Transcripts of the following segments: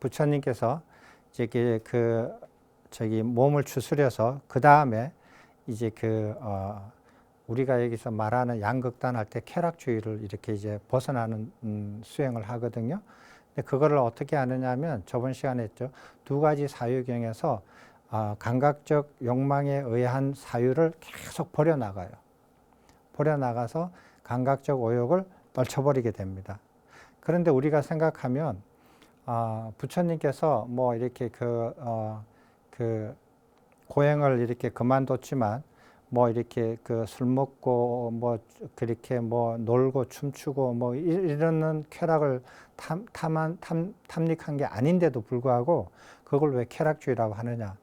부처님께서 이제 그, 그 저기 몸을 추스려서 그 다음에 이제 그 어, 우리가 여기서 말하는 양극단 할 때 쾌락주의를 이렇게 이제 벗어나는 음, 수행을 하거든요. 근데 그거를 어떻게 하느냐면 저번 시간에 했죠. 두 가지 사유경에서 어, 감각적 욕망에 의한 사유를 계속 버려 나가요. 버려 나가서 감각적 오욕을 떨쳐버리게 됩니다. 그런데 우리가 생각하면 어, 부처님께서 뭐 이렇게 그, 어, 그 고행을 이렇게 그만뒀지만 뭐 이렇게 그 술 먹고 뭐 그렇게 뭐 놀고 춤추고 뭐 이- 이러는 쾌락을 탐, 탐한, 탐, 탐닉한 게 아닌데도 불구하고 그걸 왜 쾌락주의라고 하느냐.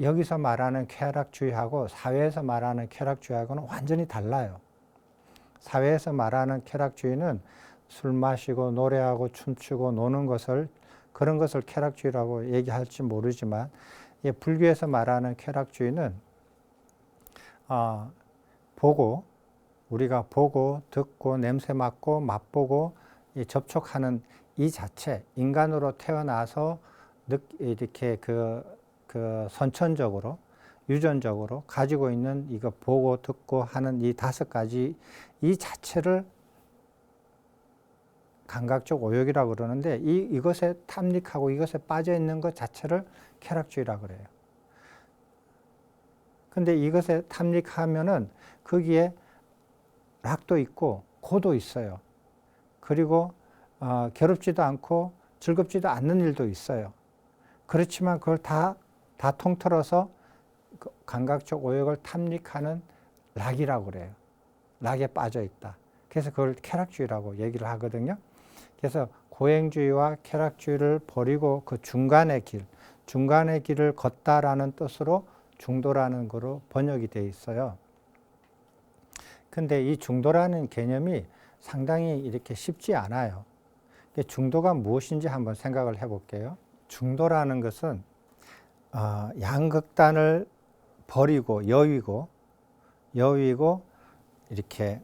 여기서 말하는 쾌락주의하고 사회에서 말하는 쾌락주의하고는 완전히 달라요. 사회에서 말하는 쾌락주의는 술 마시고 노래하고 춤추고 노는 것을 그런 것을 쾌락주의라고 얘기할지 모르지만 이 불교에서 말하는 쾌락주의는 어, 보고 우리가 보고 듣고 냄새 맡고 맛보고 이 접촉하는 이 자체 인간으로 태어나서 느, 이렇게 그, 그 선천적으로 유전적으로 가지고 있는 이거 보고 듣고 하는 이 다섯 가지 이 자체를 감각적 오욕이라고 그러는데 이, 이것에 탐닉하고 이것에 빠져 있는 것 자체를 쾌락주의라고 그래요. 근데 이것에 탐닉하면은 거기에 락도 있고 고도 있어요. 그리고 어, 괴롭지도 않고 즐겁지도 않는 일도 있어요. 그렇지만 그걸 다, 다 통틀어서 그 감각적 오욕을 탐닉하는 락이라고 그래요. 락에 빠져 있다. 그래서 그걸 쾌락주의라고 얘기를 하거든요. 그래서 고행주의와 쾌락주의를 버리고 그 중간의 길, 중간의 길을 걷다라는 뜻으로 중도라는 거로 번역이 돼 있어요. 근데 이 중도라는 개념이 상당히 이렇게 쉽지 않아요. 중도가 무엇인지 한번 생각을 해볼게요. 중도라는 것은 어, 양극단을 버리고 여위고 여위고 이렇게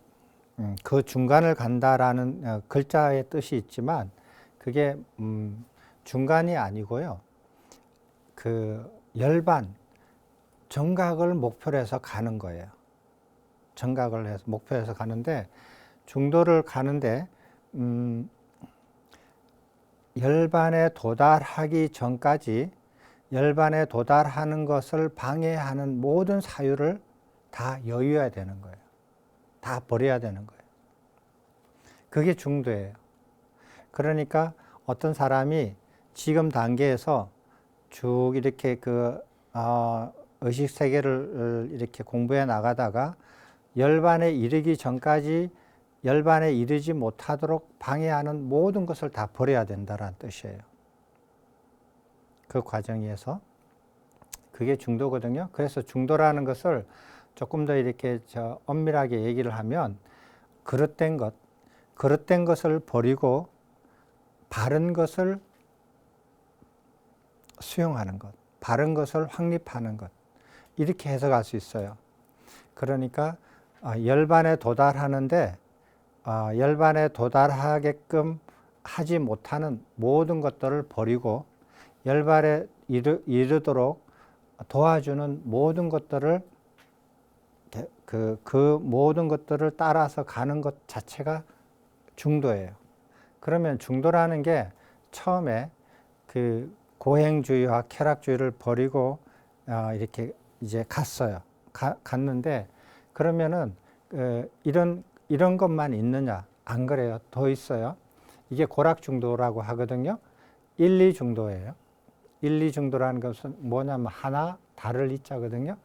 음, 그 중간을 간다라는 어, 글자의 뜻이 있지만 그게 음, 중간이 아니고요. 그 열반 정각을 목표로 해서 가는 거예요. 정각을 해서 목표해서 가는데 중도를 가는데 음, 열반에 도달하기 전까지 열반에 도달하는 것을 방해하는 모든 사유를 다 여유해야 되는 거예요. 다 버려야 되는 거예요. 그게 중도예요. 그러니까 어떤 사람이 지금 단계에서 쭉 이렇게 그 어, 의식 세계를 이렇게 공부해 나가다가 열반에 이르기 전까지 열반에 이르지 못하도록 방해하는 모든 것을 다 버려야 된다는 뜻이에요. 그 과정에서 그게 중도거든요. 그래서 중도라는 것을 조금 더 이렇게 저 엄밀하게 얘기를 하면 그릇된 것, 그릇된 것을 버리고 바른 것을 수용하는 것, 바른 것을 확립하는 것 이렇게 해석할 수 있어요. 그러니까 어, 열반에 도달하는데 어, 열반에 도달하게끔 하지 못하는 모든 것들을 버리고 열반에 이르, 이르도록 도와주는 모든 것들을 그, 그 모든 것들을 따라서 가는 것 자체가 중도예요. 그러면 중도라는 게 처음에 그 고행주의와 쾌락주의를 버리고 어, 이렇게 이제 갔어요. 가, 갔는데 그러면은 그 이런 이런 것만 있느냐? 안 그래요. 더 있어요. 이게 고락 중도라고 하거든요. 1, 2 중도예요. 1, 2 중도라는 것은 뭐냐면 하나, 다를 이자거든요.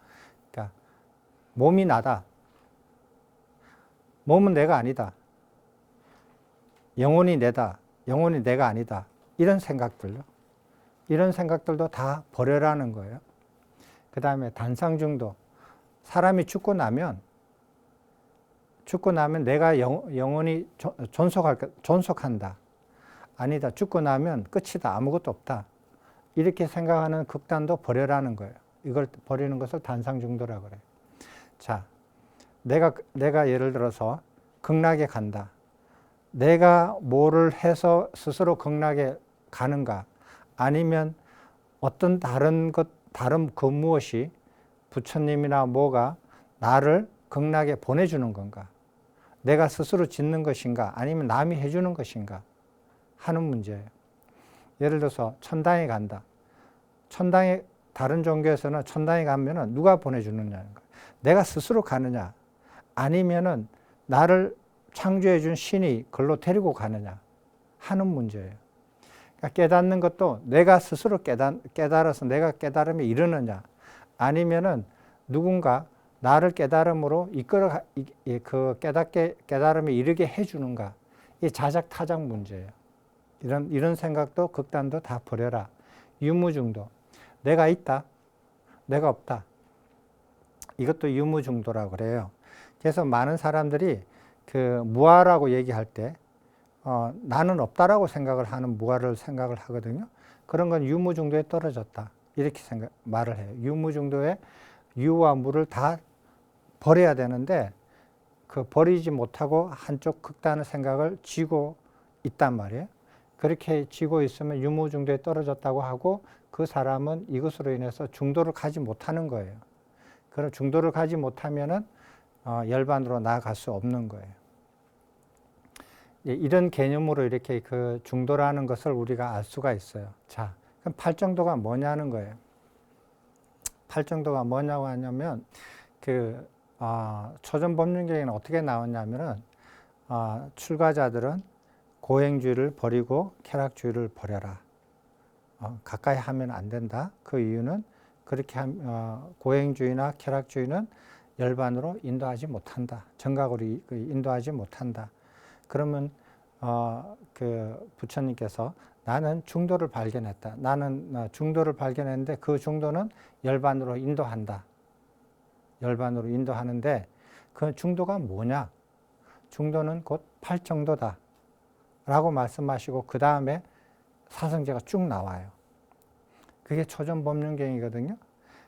몸이 나다. 몸은 내가 아니다. 영혼이 내다. 영혼이 내가 아니다. 이런 생각들요. 이런 생각들도 다 버려라는 거예요. 그 다음에 단상중도. 사람이 죽고 나면 죽고 나면 내가 영, 영원히 존속할, 존속한다. 아니다. 죽고 나면 끝이다. 아무것도 없다. 이렇게 생각하는 극단도 버려라는 거예요. 이걸 버리는 것을 단상 중도라고 그래요. 자, 내가, 내가 예를 들어서 극락에 간다. 내가 뭐를 해서 스스로 극락에 가는가? 아니면 어떤 다른 것, 다른 그 무엇이 부처님이나 뭐가 나를 극락에 보내주는 건가? 내가 스스로 짓는 것인가? 아니면 남이 해주는 것인가? 하는 문제예요. 예를 들어서 천당에 간다. 천당에 다른 종교에서는 천당에 가면은 누가 보내주느냐는 거예요. 내가 스스로 가느냐? 아니면은 나를 창조해 준 신이 글로 데리고 가느냐? 하는 문제예요. 그러니까 깨닫는 것도 내가 스스로 깨달, 깨달아서 내가 깨달음에 이르느냐? 아니면은 누군가 나를 깨달음으로 이끌어 그 깨닫게 깨달음에 이르게 해 주는가? 이 자작 타작 문제예요. 이런 이런 생각도 극단도 다 버려라. 유무중도 내가 있다, 내가 없다. 이것도 유무중도라고 그래요. 그래서 많은 사람들이 그 무아라고 얘기할 때 어, 나는 없다라고 생각을 하는 무아를 생각을 하거든요. 그런 건 유무중도에 떨어졌다. 이렇게 생각 말을 해요. 유무중도에 유와 무를 다 버려야 되는데 그 버리지 못하고 한쪽 극단의 생각을 쥐고 있단 말이에요. 그렇게 쥐고 있으면 유무중도에 떨어졌다고 하고 그 사람은 이것으로 인해서 중도를 가지 못하는 거예요. 그럼 중도를 가지 못하면은 어, 열반으로 나아갈 수 없는 거예요. 예, 이런 개념으로 이렇게 그 중도라는 것을 우리가 알 수가 있어요. 자, 그럼 팔정도가 뭐냐는 거예요. 팔정도가 뭐냐고 하냐면 그 아, 초전 법륜경에는 어떻게 나왔냐면은 아, 출가자들은 고행주의를 버리고 쾌락주의를 버려라. 어, 가까이 하면 안 된다. 그 이유는 그렇게 함, 어, 고행주의나 쾌락주의는 열반으로 인도하지 못한다. 정각으로 이- 그 인도하지 못한다. 그러면 어, 그 부처님께서 나는 중도를 발견했다. 나는 어, 중도를 발견했는데 그 중도는 열반으로 인도한다. 열반으로 인도하는데 그 중도가 뭐냐? 중도는 곧 팔정도다. 라고 말씀하시고 그 다음에 사성제가 쭉 나와요. 그게 초전 법륜경이거든요.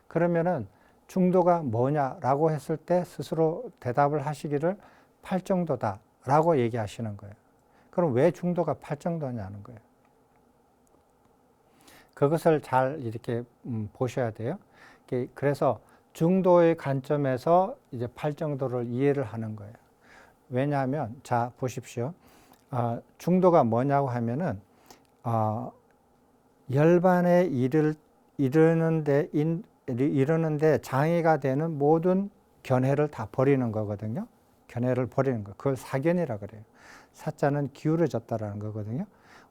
그러면은 중도가 뭐냐라고 했을 때 스스로 대답을 하시기를 팔정도다라고 얘기하시는 거예요. 그럼 왜 중도가 팔정도냐는 거예요. 그것을 잘 이렇게 음, 보셔야 돼요. 그래서 중도의 관점에서 이제 팔정도를 이해를 하는 거예요. 왜냐하면 자 보십시오. 어, 중도가 뭐냐고 하면은 어, 열반에 이를 이르는데 인, 이르는데 장애가 되는 모든 견해를 다 버리는 거거든요. 견해를 버리는 거. 그걸 사견이라 그래요. 사자는 기울어졌다라는 거거든요.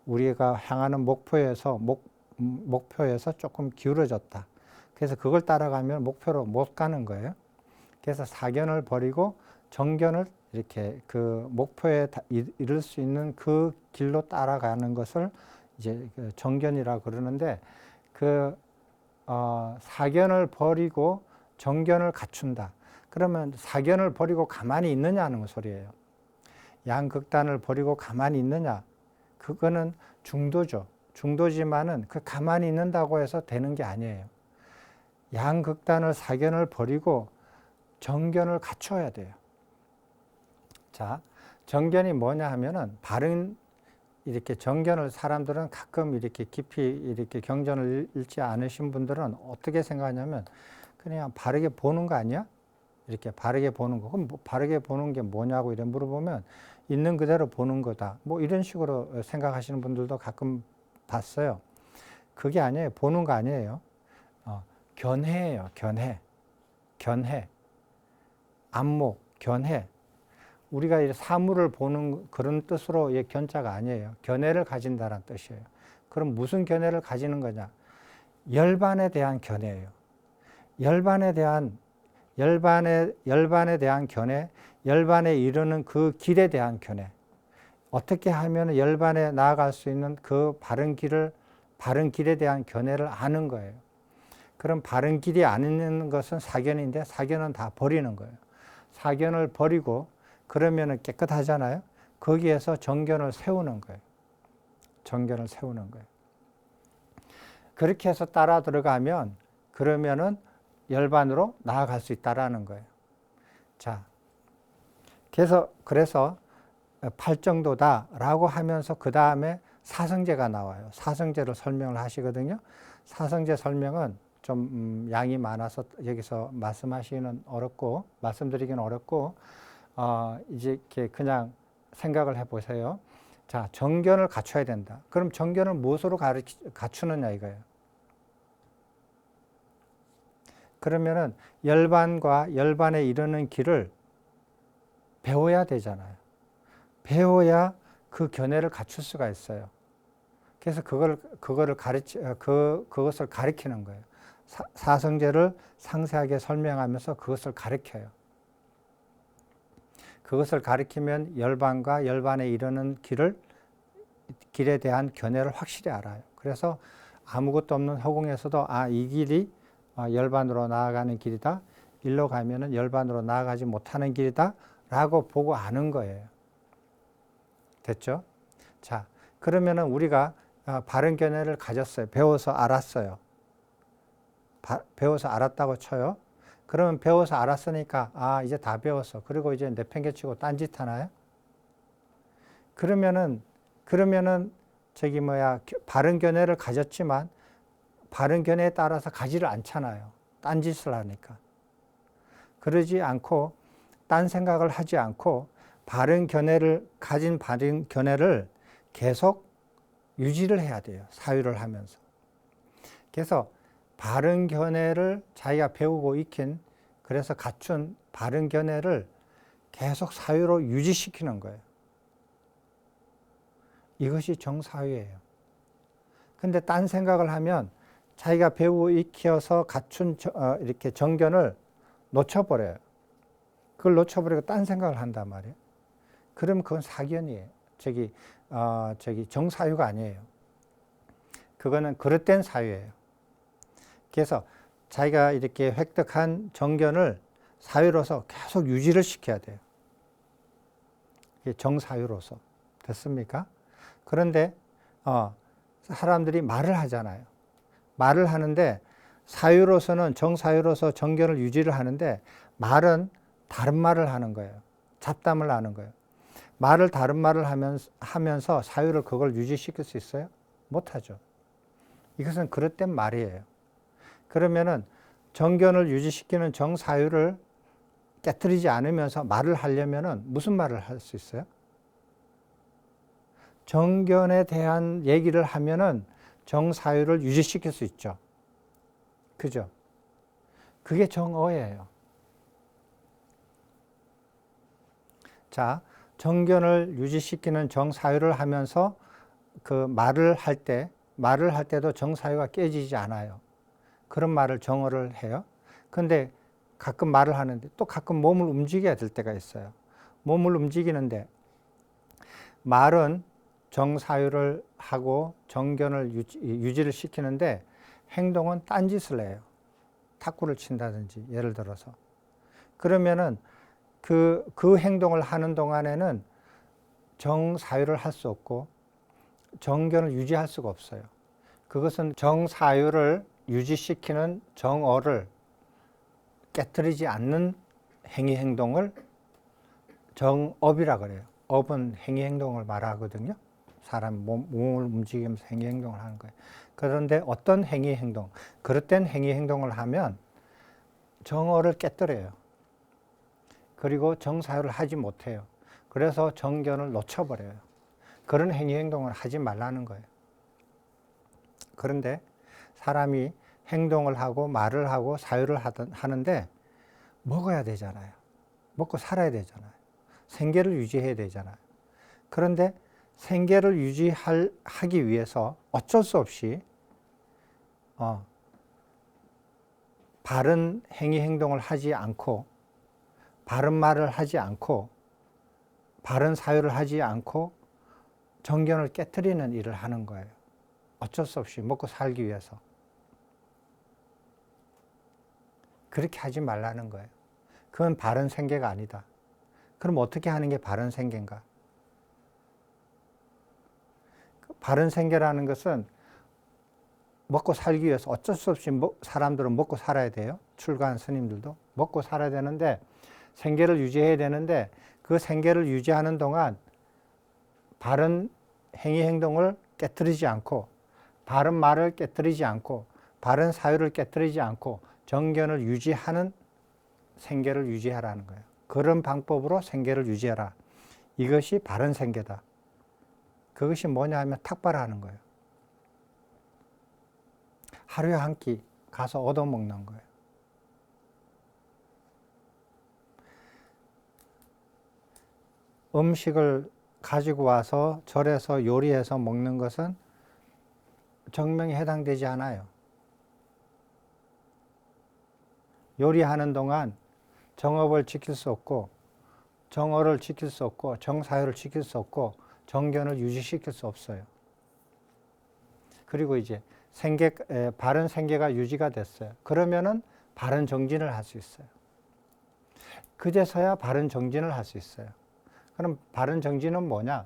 우리가 향하는 목표에서 목 음, 목표에서 조금 기울어졌다. 그래서 그걸 따라가면 목표로 못 가는 거예요. 그래서 사견을 버리고 정견을 이렇게 그 목표에 이를 수 있는 그 길로 따라가는 것을 이제 그 정견이라 그러는데 그 어, 사견을 버리고 정견을 갖춘다. 그러면 사견을 버리고 가만히 있느냐는 소리예요. 양극단을 버리고 가만히 있느냐? 그거는 중도죠. 중도지만은 그 가만히 있는다고 해서 되는 게 아니에요. 양극단을 사견을 버리고 정견을 갖춰야 돼요. 자, 정견이 뭐냐 하면은 바른 이렇게 정견을 사람들은 가끔 이렇게 깊이 이렇게 경전을 읽지 않으신 분들은 어떻게 생각하냐면 그냥 바르게 보는 거 아니야? 이렇게 바르게 보는 거. 그럼 뭐 바르게 보는 게 뭐냐고 이래 물어보면 있는 그대로 보는 거다. 뭐 이런 식으로 생각하시는 분들도 가끔 봤어요. 그게 아니에요. 보는 거 아니에요. 어, 견해예요. 견해. 견해. 안목, 견해. 우리가 이 사물을 보는 그런 뜻으로 이 견자가 아니에요. 견해를 가진다는 뜻이에요. 그럼 무슨 견해를 가지는 거냐? 열반에 대한 견해예요. 열반에 대한 열반에 열반에 대한 견해, 열반에 이르는 그 길에 대한 견해. 어떻게 하면 열반에 나아갈 수 있는 그 바른 길을 바른 길에 대한 견해를 아는 거예요. 그럼 바른 길이 아는 것은 사견인데 사견은 다 버리는 거예요. 사견을 버리고 그러면은 깨끗하잖아요. 거기에서 정견을 세우는 거예요. 정견을 세우는 거예요. 그렇게 해서 따라 들어가면 그러면은 열반으로 나아갈 수 있다라는 거예요. 자, 그래서 그래서 팔정도다라고 하면서 그 다음에 사성제가 나와요. 사성제를 설명을 하시거든요. 사성제 설명은 좀 음, 양이 많아서 여기서 말씀하시기는 어렵고 말씀드리기는 어렵고 어, 이제 이렇게 그냥 생각을 해보세요. 자 정견을 갖춰야 된다. 그럼 정견을 무엇으로 가르치, 갖추느냐 이거예요. 그러면은 열반과 열반에 이르는 길을 배워야 되잖아요. 배워야 그 견해를 갖출 수가 있어요. 그래서 그걸 그거를 가르치 그 그것을 가르치는 거예요. 사, 사성제를 상세하게 설명하면서 그것을 가르쳐요. 그것을 가르치면 열반과 열반에 이르는 길을 길에 대한 견해를 확실히 알아요. 그래서 아무것도 없는 허공에서도 아 이 길이 어, 열반으로 나아가는 길이다. 일로 가면은 열반으로 나아가지 못하는 길이다라고 보고 아는 거예요. 됐죠? 자, 그러면은 우리가 어, 바른 견해를 가졌어요. 배워서 알았어요. 바, 배워서 알았다고 쳐요. 그러면 배워서 알았으니까 아 이제 다 배웠어. 그리고 이제 내팽개치고 딴짓 하나요? 그러면은 그러면은 저기 뭐야 바른 견해를 가졌지만 바른 견해에 따라서 가지를 않잖아요. 딴짓을 하니까. 그러지 않고 딴 생각을 하지 않고 바른 견해를 가진 바른 견해를 계속 유지를 해야 돼요. 사유를 하면서. 그래서 바른 견해를 자기가 배우고 익힌 그래서 갖춘 바른 견해를 계속 사유로 유지시키는 거예요. 이것이 정사유예요. 근데 딴 생각을 하면 자기가 배우고 익혀서 갖춘 어, 이렇게 정견을 놓쳐버려요. 그걸 놓쳐버리고 딴 생각을 한단 말이에요. 그럼 그건 사견이에요. 저기, 어, 저기 정사유가 아니에요. 그거는 그릇된 사유예요. 그래서 자기가 이렇게 획득한 정견을 사유로서 계속 유지를 시켜야 돼요. 정사유로서. 됐습니까? 그런데, 어, 사람들이 말을 하잖아요. 말을 하는데 사유로서는 정사유로서 정견을 유지를 하는데 말은 다른 말을 하는 거예요. 잡담을 하는 거예요. 말을 다른 말을 하면서, 하면서 사유를 그걸 유지시킬 수 있어요? 못하죠. 이것은 그릇된 말이에요. 그러면은 정견을 유지시키는 정사유를 깨뜨리지 않으면서 말을 하려면은 무슨 말을 할 수 있어요? 정견에 대한 얘기를 하면은 정사유를 유지시킬 수 있죠. 그죠? 그게 정어예요. 자, 정견을 유지시키는 정사유를 하면서 그 말을 할 때, 말을 할 때도 정사유가 깨지지 않아요. 그런 말을 정어를 해요. 근데 가끔 말을 하는데 또 가끔 몸을 움직여야 될 때가 있어요. 몸을 움직이는데 말은 정사유를 하고 정견을 유지, 유지 를 시키는데 행동은 딴짓을 해요. 탁구를 친다든지 예를 들어서. 그러면은 그, 그 행동을 하는 동안에는 정사유를 할 수 없고 정견을 유지할 수가 없어요. 그것은 정사유를 유지시키는 정어를 깨뜨리지 않는 행위 행동을 정업이라 그래요. 업은 행위 행동을 말하거든요. 사람 몸, 몸을 움직이면서 행위 행동을 하는 거예요. 그런데 어떤 행위 행동, 그릇된 행위 행동을 하면 정어를 깨뜨려요. 그리고 정사유를 하지 못해요. 그래서 정견을 놓쳐버려요. 그런 행위 행동을 하지 말라는 거예요. 그런데 사람이 행동을 하고 말을 하고 사유를 하는데 먹어야 되잖아요. 먹고 살아야 되잖아요. 생계를 유지해야 되잖아요. 그런데 생계를 유지하기 위해서 어쩔 수 없이 어, 바른 행위 행동을 하지 않고 바른 말을 하지 않고 바른 사유를 하지 않고 정견을 깨뜨리는 일을 하는 거예요. 어쩔 수 없이 먹고 살기 위해서. 그렇게 하지 말라는 거예요. 그건 바른 생계가 아니다. 그럼 어떻게 하는 게 바른 생계인가? 바른 생계라는 것은 먹고 살기 위해서 어쩔 수 없이 사람들은 먹고 살아야 돼요. 출가한 스님들도 먹고 살아야 되는데 생계를 유지해야 되는데 그 생계를 유지하는 동안 바른 행위 행동을 깨뜨리지 않고 바른 말을 깨뜨리지 않고 바른 사유를 깨뜨리지 않고 정견을 유지하는 생계를 유지하라는 거예요. 그런 방법으로 생계를 유지해라. 이것이 바른 생계다. 그것이 뭐냐 하면 탁발하는 거예요. 하루에 한 끼 가서 얻어먹는 거예요. 음식을 가지고 와서 절에서 요리해서 먹는 것은 정명에 해당되지 않아요. 요리하는 동안 정업을 지킬 수 없고 정어를 지킬 수 없고 정사유를 지킬 수 없고 정견을 유지시킬 수 없어요. 그리고 이제 생계 에, 바른 생계가 유지가 됐어요. 그러면은 바른 정진을 할 수 있어요. 그제서야 바른 정진을 할 수 있어요. 그럼 바른 정진은 뭐냐?